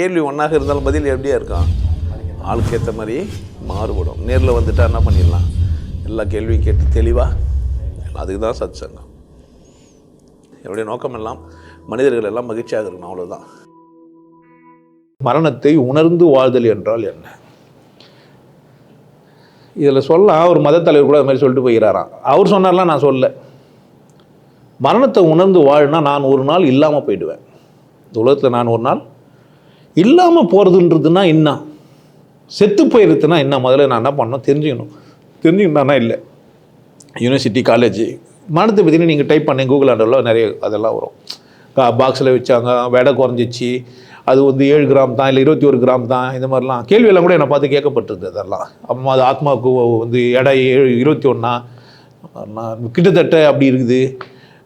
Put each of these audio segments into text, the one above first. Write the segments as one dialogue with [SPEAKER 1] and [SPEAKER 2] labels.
[SPEAKER 1] கேள்வி ஒன்றாக இருந்தாலும் பதில் எப்படியா இருக்கும்? ஆளுக்கு ஏற்ற மாதிரி மாறுபடும். நேரில் வந்துட்டால் என்ன பண்ணிடலாம்? எல்லா கேள்வியும் கேட்டு தெளிவாக அதுக்கு தான் சத் சங்கம் என்னுடைய நோக்கம் எல்லாம் மனிதர்கள் எல்லாம் மகிழ்ச்சியாக இருக்கணும் அவ்வளோதான் மரணத்தை உணர்ந்து வாழ்தல் என்றால் என்ன? இதில் சொல்லலாம் ஒரு மத தலைவர் கூட அது மாதிரி சொல்லிட்டு போகிறாராம் அவர் சொன்னார்லாம் நான் சொல்ல. மரணத்தை உணர்ந்து வாழ்னா நான் ஒரு நாள் இல்லாமல் போயிடுவேன். இந்த உலகத்தில் நான் ஒரு நாள் இல்லாமல் போகிறதுன்றதுனா என்ன? செத்து போயிருதுன்னா என்ன? முதல்ல நான் என்ன பண்ணணும்? தெரிஞ்சுக்கணும். தெரிஞ்சுக்கணும்னா இல்லை யூனிவர்சிட்டி காலேஜ் மனத்தை பற்றி நீங்கள் டைப் பண்ணி கூகுள் ஆண்டரில் நிறைய அதெல்லாம் வரும். பாக்ஸில் வச்சாங்க விடை குறைஞ்சிச்சு. அது வந்து ஏழு கிராம் தான் இல்லை இருபத்தி ஒரு கிராம் தான் இந்த மாதிரிலாம். கேள்வியெல்லாம் கூட என்னை பார்த்து கேட்கப்பட்டிருக்கு அதெல்லாம். அம்மா அது ஆத்மாவுக்கு வந்து எடை ஏழு இருபத்தி ஒன்றா கிட்டத்தட்ட அப்படி இருக்குது.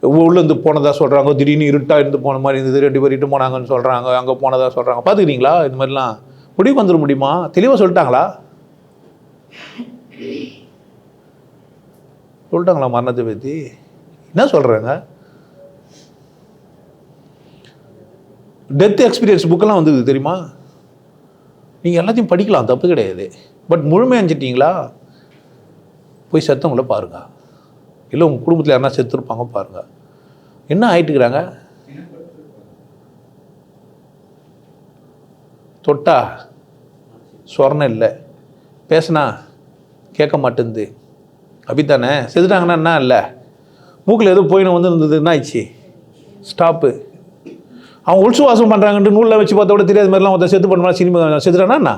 [SPEAKER 1] உள்ளேருந்து போனதாக சொல்கிறாங்க திடீர்னு இருட்டாக இருந்து போன மாதிரி இருந்தது ரெண்டு பேர் இட்டு போனாங்கன்னு சொல்கிறாங்க அங்கே போனதா சொல்கிறாங்க பார்த்துக்கிறீங்களா இந்த மாதிரிலாம்? முடிவு வந்துட முடியுமா? தெளிவாக சொல்லிட்டாங்களா? சொல்லிட்டாங்களா மரணத்தை பற்றி என்ன சொல்கிறாங்க டெத் எக்ஸ்பீரியன்ஸ் புக்கெல்லாம் வந்தது தெரியுமா? நீங்கள் எல்லாத்தையும் படிக்கலாம் தப்பு கிடையாது. பட் முழுமையஞ்சிட்டிங்களா போய் செத்தவங்கள பாருங்கள் இல்லை உங்கள் குடும்பத்தில் யாருனா செத்துருப்பாங்க பாருங்க. என்ன ஆயிட்டுக்கிறாங்க தொட்டா? சொரணம் இல்லை. பேசுனா கேட்க மாட்டேங்குது அப்படித்தானே? செத்துட்டாங்கன்னா என்ன இல்லை? மூக்கில் எதுவும் போயின்னு வந்து இருந்தது என்ன ஆயிடுச்சு? ஸ்டாப்பு. அவன் உள்சுவாசம் பண்ணுறாங்கன்ட்டு நூலில் வச்சு பார்த்தா கூட தெரியாத மாதிரிலாம் ஒருத்தர் செத்து பண்ணுமா சினிமா செத்துட்டானா என்ன?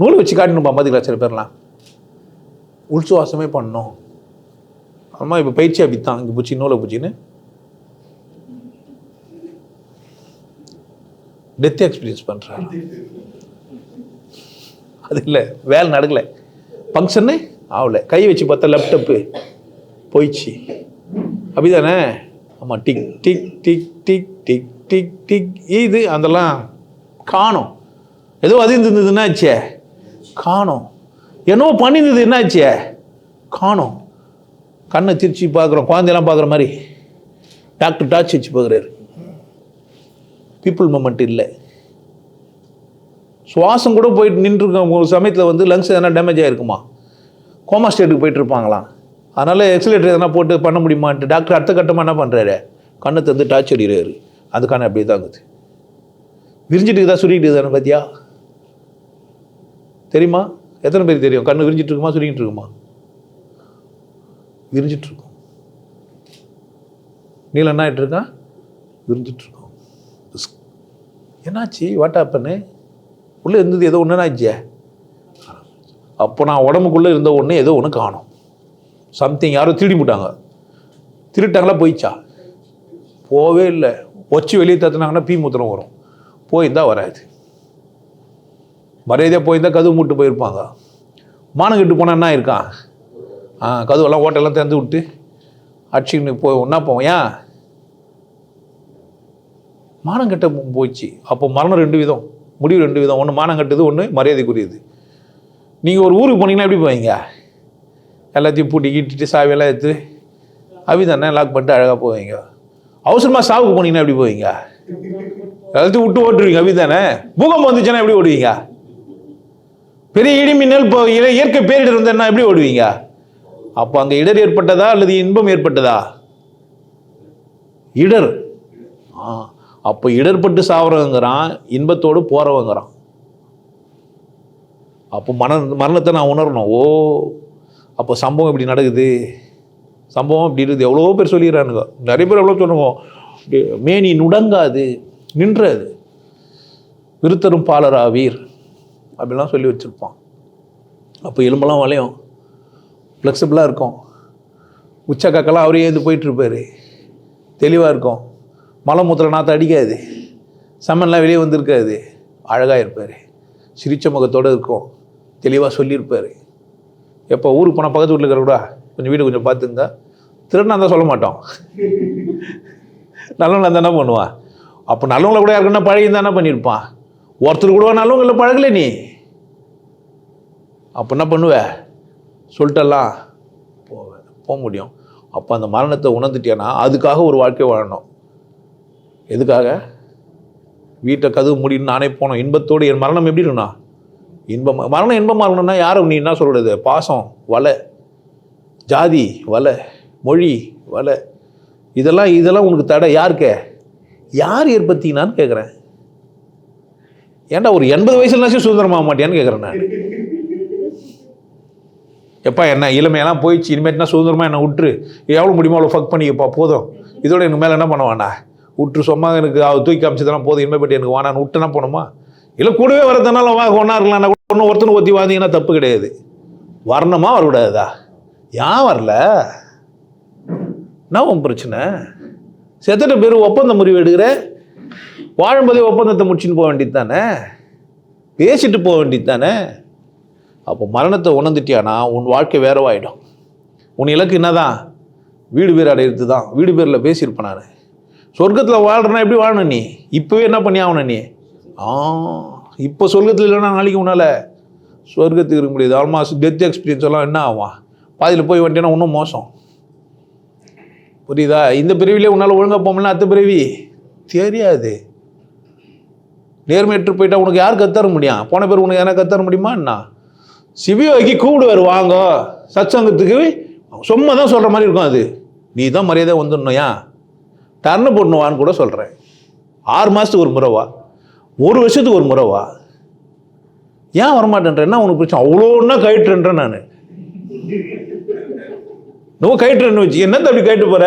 [SPEAKER 1] நூல் வச்சு காட்டணும்பா பார்த்துக்கலாம் சில பேர்லாம்? உள்சுவாசமே பண்ணணும். அம்மா இப்போ பயிற்சி அப்படித்தான் இங்கே பூச்சி நூலை பூச்சின்னு. டெத் எக்ஸ்பீரியன்ஸ் பண்ணுறாங்க அது இல்லை வேலை நடக்கலை. ஃபங்க்ஷன்னு ஆகலை கை வச்சு பார்த்தா லேப்டாப்பு போயிடுச்சு. அப்படிதானே? ஆமாம் tick tick tick tick tick tick tick இது அதெல்லாம் காணும். ஏதோ அது இருந்தது என்னாச்சே காணும். என்னவோ பண்ணியிருந்தது என்னாச்சே? காணும். கண்ணை திருச்சி பார்க்குறோம் குழந்தையெல்லாம் பார்க்குற மாதிரி. டாக்டர் டார்ச் வச்சு பார்க்குறாரு. பீப்புள் மூமெண்ட் இல்லை. சுவாசம் கூட போயிட்டு நின்றுருக்கோம். ஒரு சமயத்தில் வந்து லங்ஸ் எதனா டேமேஜ் ஆகிருக்குமா கோமா ஸ்டேட்டுக்கு போயிட்டு இருப்பாங்களாம் அதனால் எக்ஸலேட்டர் எதனா போட்டு பண்ண முடியுமான்ட்டு டாக்டர் அடுத்த கட்டமாக என்ன பண்ணுறாரு கண்ணை தந்து டார்ச் அடிக்கிறாரு அதுக்கான அப்படியே தாங்குது. விரிஞ்சிட்டு தான் சுருக்கிட்டு தானே பார்த்தியா தெரியுமா? எத்தனை பேர் தெரியும்? கண்ணு விரிஞ்சிட்டு இருக்குமா? சுருங்கிட்டு இருக்குமா? விரிஞ்சிட்டு இருக்கும் நீல என்ன ஆகிட்டு இருக்கான் விரிஞ்சிட்டு இருக்கும் என்னாச்சு? வாட் ஆப்பன்னு உள்ளே இருந்தது ஏதோ ஒன்று ஆச்சே அப்போ நான் உடம்புக்குள்ளே இருந்த ஒன்று ஏதோ ஒன்று காணும். சம்திங் யாரோ திருடி விட்டாங்க திருட்டாங்களா போயிச்சா? போவே இல்லை. ஒச்சி வெளியே தத்துனாங்கன்னா பீ மூத்திரம் வரும். போயிருந்தா வராது. மரியாதையாக போயிருந்தா கதவு மூட்டு போயிருப்பாங்க. மானம் கெட்டு போனால் என்ன இருக்கான் கதுவெல்லாம் ஓட்டெல்லாம் திறந்து விட்டு அடிச்சுக்கின்னு போய் ஒன்றா போவோம். ஏன்? மானம் கெட்ட போச்சு. போயிடுச்சு அப்போ மரணம் ரெண்டு விதம். முடிவு ரெண்டு விதம். ஒன்று மானம் கட்டுது ஒன்று மரியாதைக்குரியது. நீங்கள் ஒரு ஊருக்கு போனீங்கன்னா எப்படி போவீங்க? எல்லாத்தையும் பூட்டி கீட்டிட்டு சாவியெல்லாம் எடுத்து அவி தானே லாக் பண்ணிட்டு அழகாக போவீங்க. அவசரமாக சாவுக்கு போனீங்கன்னா எப்படி போவீங்க? எல்லாத்தையும் விட்டு ஓட்டுருவீங்க அவி தானே. பூகம்பம் வந்துச்சுன்னா எப்படி ஓடுவீங்க? பெரிய இடி மின்னல் இப்போ இயற்கை பேரிடர் வந்தேன்னா எப்படி ஓடுவீங்க? அப்போ அங்கே இடர் ஏற்பட்டதா அல்லது இன்பம் ஏற்பட்டதா? இடர். ஆ அப்போ இடர்பட்டு சாவறவங்கிறான் இன்பத்தோடு போகிறவங்கிறான் அப்போ மன மரணத்தை நான் உணரணும். ஓ அப்போ சம்பவம் இப்படி நடக்குது. சம்பவம் இப்படி இருக்குது. எவ்வளோ பேர் சொல்லிடுறானுங்க நிறைய பேர் எவ்வளோ சொல்லுவோம் மேனி நுடங்காது நின்றது. விருத்தரும் பாலராவீர். அப்படிலாம் சொல்லி வச்சுருப்பான். அப்போ எலும்பெல்லாம் வளையும். ஃப்ளெக்சிபிளாக இருக்கும். உச்சக்காக்கெல்லாம் அவரே ஏந்து போயிட்டுருப்பார். தெளிவாக இருக்கும். மலமூத்திர நாற்று அடிக்காது. செம்மன்லாம் வெளியே வந்திருக்காது. அழகாக இருப்பார். சிரிச்ச முகத்தோடு இருக்கும். தெளிவாக சொல்லியிருப்பார். எப்போ ஊருக்கு போனால் பக்கத்து வீட்டில் இருக்கிற கூட கொஞ்சம் வீடு கொஞ்சம் பார்த்துங்க. திருடனா தான் சொல்ல மாட்டோம். நல்லவங்களா இருந்தால் என்ன பண்ணுவான் அப்போ நல்லவங்கள கூட யாருக்குன்னா பழகி என்ன பண்ணியிருப்பான் ஒருத்தர் கூட நல்லவங்கள பழகலை நீ. அப்போ என்ன பண்ணுவ? சொல்லிட்டெல்லாம் போவேன். போக முடியும். அப்போ அந்த மரணத்தை உணர்ந்துட்டேன்னா அதுக்காக ஒரு வாழ்க்கை வாழணும். எதுக்காக? வீட்டை கதவு முடின்னு நானே போனோம். இன்பத்தோடு என் மரணம் எப்படி இருக்குண்ணா இன்பம் மரணம் இன்பமாக இருக்கணும்னா யாரும் நீ என்ன சொல்கிறது பாசம் வலை ஜாதி வலை மொழி வலை. இதெல்லாம் இதெல்லாம் உனக்கு தடை. யாருக்க? யார் ஏற்படுத்தினான்னு கேட்குறேன் ஏன்டா ஒரு எண்பது வயசுலனாச்சும் சுதந்திரமாக மாட்டியான்னு கேட்குறேன் நான். எப்பா என்ன இளமையெல்லாம் போயிடுச்சு இனிமேட்னா சுதந்திரமாக என்ன விட்டுரு எவ்வளோ முடியுமோ அவ்வளோ ஃபக் பண்ணிக்கப்பா போதும். இதோட எனக்கு மேலே என்ன பண்ண விட்டு விட்டுரு சும்மா எனக்கு அவள் தூக்கி காமிச்சதெல்லாம் போதும் இனிமேல் பற்றி எனக்கு வானான்னு விட்டுனா போகணுமா இல்லை கூடவே வரதுனால வா ஒன்றா இருக்கலாம் ஒன்று ஒருத்தனை ஒத்தி வாங்கினா தப்பு கிடையாது. வரணுமா வரக்கூடாதா? ஏன் வரல? என்ன உன் பிரச்சனை? செத்துட்ட பேர் ஒப்பந்த முறிவு எடுக்கிற? வாழும்போதே ஒப்பந்தத்தை முடிச்சுன்னு போக வேண்டியது தானே பேசிட்டு போக வேண்டியது தானே அப்போ மரணத்தை உணர்ந்துட்டியானா உன் வாழ்க்கை வேறவாயிடும். உன் இலக்கு என்னதான்? வீடு பேர் அடையிறது தான் வீடு பேரில் பேசியிருப்பேன் நான். சொர்க்கத்தில் வாழ்றனா எப்படி வாழணும் நீ? இப்போவே என்ன பண்ணி ஆகணும் நீ? ஆ இப்போ சொர்க்கத்தில் இல்லைன்னா நாளைக்கு உன்னால் சொர்க்கத்துக்கு இருக்க முடியாது. ஆல்மோஸ்ட் டெத் எக்ஸ்பீரியன்ஸ் எல்லாம் என்ன ஆகும்? பாதியில் போய் வந்துட்டேன்னா இன்னும் மோசம். புரியுதா? இந்த பிறவிலே உன்னால் ஒழுங்காக போகலாம் அடுத்த பிறவி? தெரியாது. நேர்மையற்று போயிட்டா உனக்கு யார் கத்தர முடியும்? போன பேர் உனக்கு யாரா கத்தர முடியுமா என்ன? சிபிஐக்கு கூப்பிடுவார் வாங்க சத்சங்கத்துக்கு சும்மா தான் சொல்கிற மாதிரி இருக்கும் அது நீ தான் மரியாதை வந்துடணும் ஏன் டர்னு போடணுவான்னு கூட சொல்கிறேன் ஆறு மாதத்துக்கு ஒரு முறைவா ஒரு வருஷத்துக்கு ஒரு முறைவா ஏன் வரமாட்டேன்ற என்ன உனக்கு பிரச்சனை அவ்வளோன்னா கயிற்றுன்றேன் நான் నువ్వు கயிற்றுன்னு வச்சு என்னத்த அப்படி கயிட்டு போற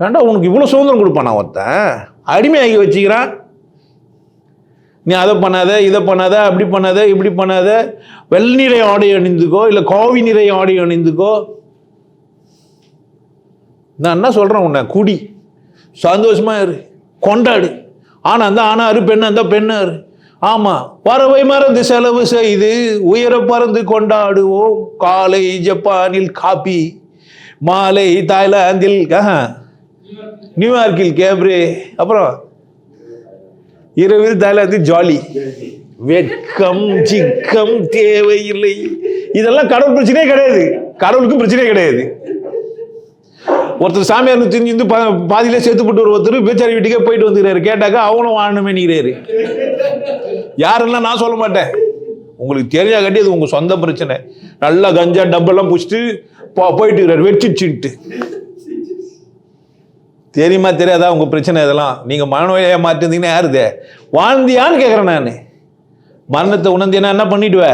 [SPEAKER 1] வேண்டா உனக்கு இவ்வளோ சுதந்திரம் கொடுப்பானா ஒருத்தன் அடிமையாகி வச்சுக்கிறான் நீ அதை பண்ணாத இதை பண்ணாத அப்படி பண்ணாத இப்படி பண்ணாத. வெள்ளநிறை ஆடை அணிந்துக்கோ இல்லை கோவி நிறை ஆடை அணிந்துக்கோ. நான் என்ன சொல்கிறேன் உன்னை? குடி. சந்தோஷமா இரு. கொண்டாடு. ஆனா அந்த ஆனாரு பெண்ணா அந்த பெண்ணாரு ஆமாம் பறவை மறந்து செலவு செய்து உயர பறந்து கொண்டாடுவோம். காலை ஜப்பானில் காப்பி மாலை தாய்லாந்தில் நியூயார்க்கில் கேப்ரே. அப்புறம் இரவில் தாய்லாந்தில் ஜாலி. வெட்கம் சிக்கம் தேவையில்லை. இதெல்லாம் கடவுள் பிரச்சனையே கிடையாது. கடவுளுக்கும் பிரச்சனையே கிடையாது. ஒருத்தர் சாமியார் திரிஞ்சு வந்து பாதியிலே சேர்த்து போட்டு ஒரு ஒருத்தர் பேச்சாரி வீட்டுக்கே போயிட்டு வந்துக்கிறாரு. கேட்டாக்கா அவனும் வாழணுமே நீக்கிறாரு யாரெல்லாம் நான் சொல்ல மாட்டேன். உங்களுக்கு தெரிஞ்சா கட்டி அது உங்க சொந்த பிரச்சனை. நல்லா கஞ்சா டப்பெல்லாம் பிடிச்சிட்டு போ போயிட்டு இருக்கிறாரு. வெச்சிச்சுட்டு தெரியுமா தெரியாதா? உங்கள் பிரச்சனை இதெல்லாம். நீங்கள் மனநோயை மாற்றிருந்தீங்கன்னா யாருது? வாழ்ந்தியான்னு கேட்குறேன் நான். மரணத்தை உணர்ந்தீங்கன்னா என்ன பண்ணிடுவ?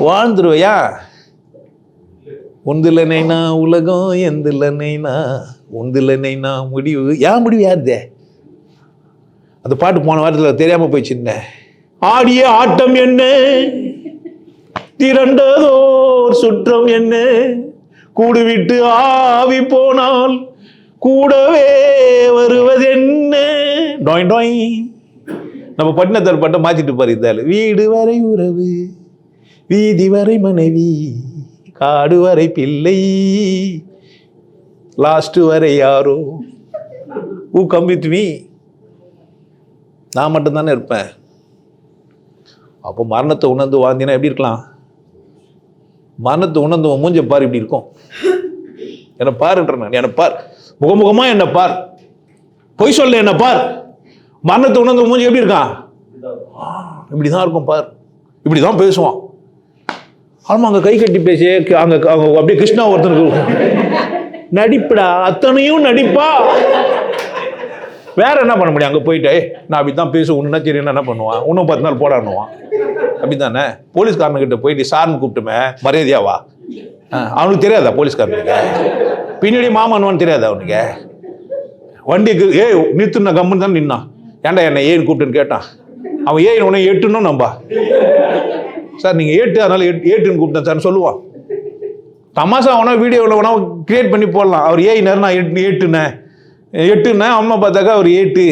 [SPEAKER 1] வாழ்ந்துருவையா? உந்தில்லனைனா உலகம் எந்தில்லனைனா உந்தில்லனைனா முடிவு. ஏன் முடிவு யாருதே? அந்த பாட்டு போன வாரத்தில் தெரியாமல் போயிடுச்சுன்னு ஆடிய ஆட்டம் என்ன? திரண்டதோர் சுற்றம் என்ன? கூடுவிட்டு ஆவி போனால் கூடவே வருவது என்ன டொய் டொய். நம்ம பட்டினத்தார் பட்டம் மாத்திட்டு பாரு இந்த வீடு வரை உறவு வீதி வரை மனைவி காடு வரை பிள்ளை லாஸ்ட் வரை யாரோ? ஊ கம் வித் மீ நான் மட்டும்தானே இருப்பேன். அப்போ மரணத்தை உணர்ந்து வாழ்ந்தினா எப்படி இருக்கலாம்? மரணத்தை உணர்ந்து மூஞ்ச பார் இப்படி இருக்கும். என்னை பாருன்ற நான். என்னை பார். முகமுகமா என்ன பார். பொய் சொல்ல என்ன பார். மரணத்தை உணர்ந்து மூஞ்சி எப்படி இருக்கான்? இப்படி இப்படிதான் இருக்கும் பார். இப்படிதான் பேசுவான். ஆமா அங்க கை கட்டி பேசி அங்க அங்க அப்படியே கிருஷ்ணா ஒருத்தனுக்கு நடிப்புடா அத்தனையும் நடிப்பா. வேற என்ன பண்ண முடியும்? அங்கே போயிட்டு நான் அப்படி தான் பேச உன்ன தெரியும் என்ன பண்ணுவான்? இன்னும் பத்து நாள் போடான்னுவான். அப்படித்தானே? போலீஸ்காரனுக்கிட்ட போயிட்டு சார்னு கூப்பிட்டுமே மரியாதையாவா ஆ, அவனுக்கு தெரியாதா போலீஸ்காரனுக்கு பின்னாடி மாமன்வான்னு தெரியாதா அவனுக்கு வண்டிக்கு ஏய் நிறுத்துன கம்முன்னு தான் நின்னான். ஏன்டா என்ன ஏன் கூப்பிட்டுன்னு கேட்டான். அவன் ஏன் உன்னை எட்டுன்னு நம்பா? சார் நீங்கள் ஏட்டு அதனால எட்டு ஏட்டுன்னு கூப்பிட்டேன் சார் சொல்லுவான். தமாசா வேணா வீடியோவில் வேணா கிரியேட் பண்ணி போடலாம். அவர் ஏய் நேரம் நான் எட்டு ஏட்டுனேன். எட்டுனேன் அம்மா பார்த்தாக்கா அவர் ஏட்டு.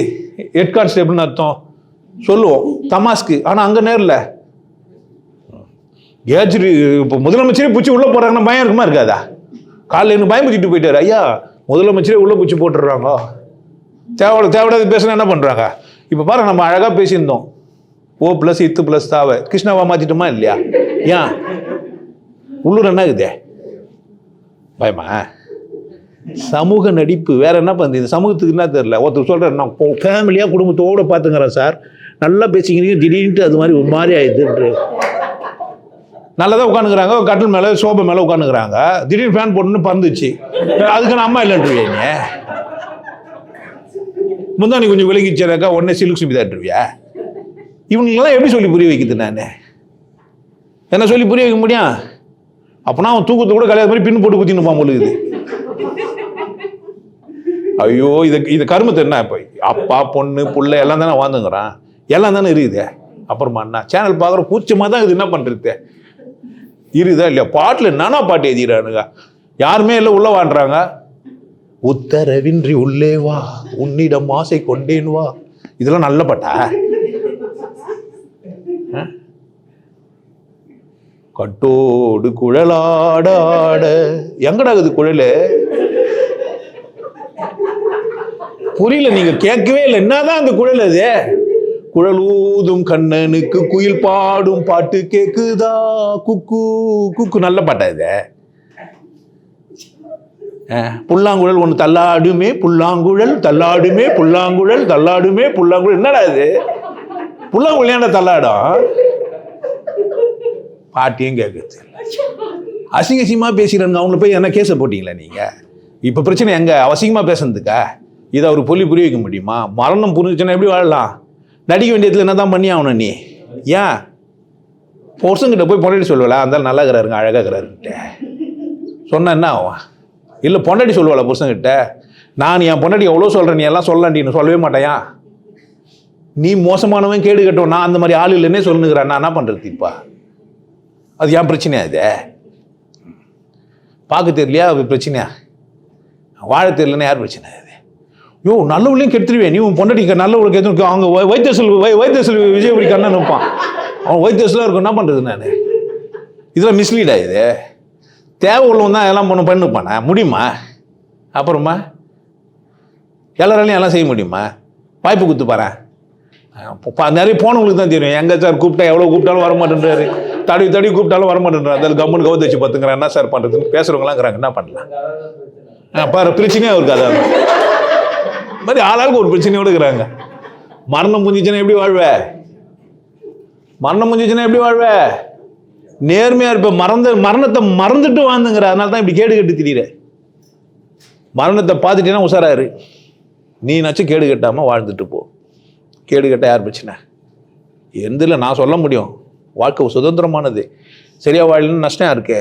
[SPEAKER 1] ஹெட் கான்ஸ்டேபிள்னு அர்த்தம். சொல்லுவோம். தமாஸ்க்கு ஆனால் அங்கே நேரில். ஏஜ்ரி இப்போ முதலமைச்சரே பிடிச்சி உள்ளே போகிறாங்கன்னா பயம் இருக்குமா இருக்காதா? காலையில் எனக்கு பயம் பிடிச்சிட்டு ஐயா முதலமைச்சரே உள்ளே பூச்சி போட்டுடுறாங்க. தேவை தேவையில்லாத பேசினா என்ன பண்ணுறாங்க இப்போ பாரு நம்ம அழகாக பேசியிருந்தோம். ஓ ப்ளஸ் இத்து ப்ளஸ் தாவை. கிருஷ்ணாவா மாற்றிட்டோமா இல்லையா? ஏன்? உள்ளூர் என்ன இருக்குதே பயமா? சமூக நடிப்பு வேற என்ன பண்ணுது இந்த சமூகத்துக்கு என்ன தெரியல? ஒருத்தர் சொல்கிறேன் நான் ஃபேமிலியாக குடும்பத்தோடு பார்த்துங்கிறேன் சார். நல்லா பேசிக்கிறீங்க திடீர்னுட்டு அது மாதிரி ஒரு மாதிரி ஆயிடுதுன்ற நல்லா தான் உட்காந்துக்கிறாங்க கட்டில் மேலே சோபை மேலே உட்காந்துக்கிறாங்க. திடீர்னு ஃபேன் போட்டுன்னு பறந்துச்சு. அதுக்கு நான் அம்மா முந்தா முந்தானி கொஞ்சம் விலகிச்சாக்கா உடனே சிலுக்கு சுமிதாட்டுருவியா இவங்களெல்லாம் எப்படி சொல்லி புரிய வைக்குது நான்? என்ன சொல்லி புரிய வைக்க முடியும்? அப்போனா அவன் தூக்கத்தை கூட கல்யாணம் மாதிரி பின்னு போட்டு குத்தின்னு போக ஐயோ இது இது கருமத்தை என்ன இப்போ? அப்பா பொண்ணு பிள்ளை எல்லாம் தானே வாழ்ந்துங்கிறான். எல்லாம் தானே இருக்குது. அப்புறமா என்ன? சேனல் பார்க்குற கூச்சமாக தான் இது என்ன பண்ணுறது இருதா இல்லையா? பாட்டில் நானா பாட்டு எழுதிக்கிறானுங்க. யாருமே இல்லை உள்ள வாண்டுறாங்க உத்தரவின்றி உள்ளே வா உன்னிடம் ஆசை கொண்டேன் வா. இதெல்லாம் நல்ல பாட்டா? ஆ? கட்டோடு குழலாடாட. எங்கடா இது குழலு? புரியல நீங்க கேட்கவே இல்லை. என்னதான் அந்த குழல் அது? குழல் ஊதும் கண்ணனுக்கு குயில் பாடும் பாட்டு கேக்குதா? குக்கு குக்கு. நல்ல பாட்டா இது? புல்லாங்குழல் ஒன்று தள்ளாடுமே புல்லாங்குழல் தள்ளாடுமே புல்லாங்குழல் தள்ளாடுமே புல்லாங்குழல். என்னடா இது? புல்லாங்குழல் ஏன்டா தள்ளாடும்? பாட்டியும் கேட்குறது அசிங்க அசிங்கமாக பேசுகிறாங்க அவங்கள போய் என்ன கேஸை போட்டிங்களா நீங்கள் இப்போ பிரச்சனை எங்கே? அவசியமாக பேசுனதுக்கா? இதை அவர் சொல்லி புரிய வைக்க முடியுமா? மரணம் புரிஞ்சுச்சுன்னா எப்படி வாழலாம்? நடிக்க வேண்டியதுல என்ன தான் பண்ணி ஆகணும் நீ? ஏன் பொருசங்கிட்ட போய் பொண்டாட்டி சொல்லுவல அந்த நல்லா இருக்கிறாருங்க அழகாக இருக்கிறாருன்ட்டு சொன்ன என்ன ஆகும்? இல்லை பொண்டாட்டி சொல்லுவாளா புருஷங்கிட்ட நான் என் பொண்டாட்டி எவ்வளோ சொல்கிறேன் நீ எல்லாம் சொல்லலாண்டின்னு சொல்லவே மாட்டேயா? நீ மோசமானவன் கேடு கட்டவன் நான் அந்த மாதிரி ஆள் இல்லைன்னே சொல்லுங்கிறேன் நான் என்ன பண்ணுறது இப்போ? அது ஏன் பிரச்சனையா இது? பார்க்க தெரியலையா? அது பிரச்சனையா? வாழ தெரியலன்னா யார் பிரச்சனை யோ நல்லவளையும் கெடுத்துருவேன். நீ உன் பொண்டாட்டி நல்லவளுக்கு எதுவும் அவங்க வைத்திய வைத்தியசல் வை வைத்தியசல் விஜய் இப்படி கண்ணன் நிற்பான் அவன் வைத்தியசலாக இருக்கும். என்ன பண்ணுறது நான்? இதெல்லாம் மிஸ்லீட் ஆகுது தேவை உள்ளவன் தான் எல்லாம் பண்ண பண்ணுப்பானே? முடியுமா? அப்புறமா? எல்லாராலையும் எல்லாம் செய்ய முடியுமா? வாய்ப்பு கொடுத்து பாறேன் நிறைய போனவங்களுக்கு தான் தெரியும். எங்கே சார் கூப்பிட்டா எவ்வளோ கூப்பிட்டாலும் வர மாட்டேன்றாரு தடவி தடவி கூப்பிட்டாலும் வர மாட்டேன்றாரு அதில் கம்மன் கவுத்து வச்சு பார்த்துக்கிறேன் என்ன சார் பண்ணுறதுன்னு பேசுகிறவங்களாங்கிறாங்க என்ன பண்ணலாம்? ஆ, பாரு பிரச்சனையாக இருக்குது அதான் மாதிரி ஆளாளுக்கு ஒரு பிரச்சனையோடு இருக்கிறாங்க. மரணம் புஞ்சிச்சுன்னா எப்படி வாழ்வ? மரணம் புஞ்சிச்சுன்னா எப்படி வாழ்வ? நேர்மையாக இருப்ப மறந்து மரணத்தை மறந்துட்டு வாழ்ந்துங்கிற அதனால தான் இப்படி கேடு கட்டு திரியிற மரணத்தை பார்த்துட்டேன்னா உஷாராரு நீ கேடு கட்டாமல் வாழ்ந்துட்டு போ. கேடு கட்ட யார் பிரச்சனை? எந்தில் நான் சொல்ல முடியும். வாழ்க்கை சுதந்திரமானது. சரியா வாழலன்னு நஷ்டம் இருக்கே?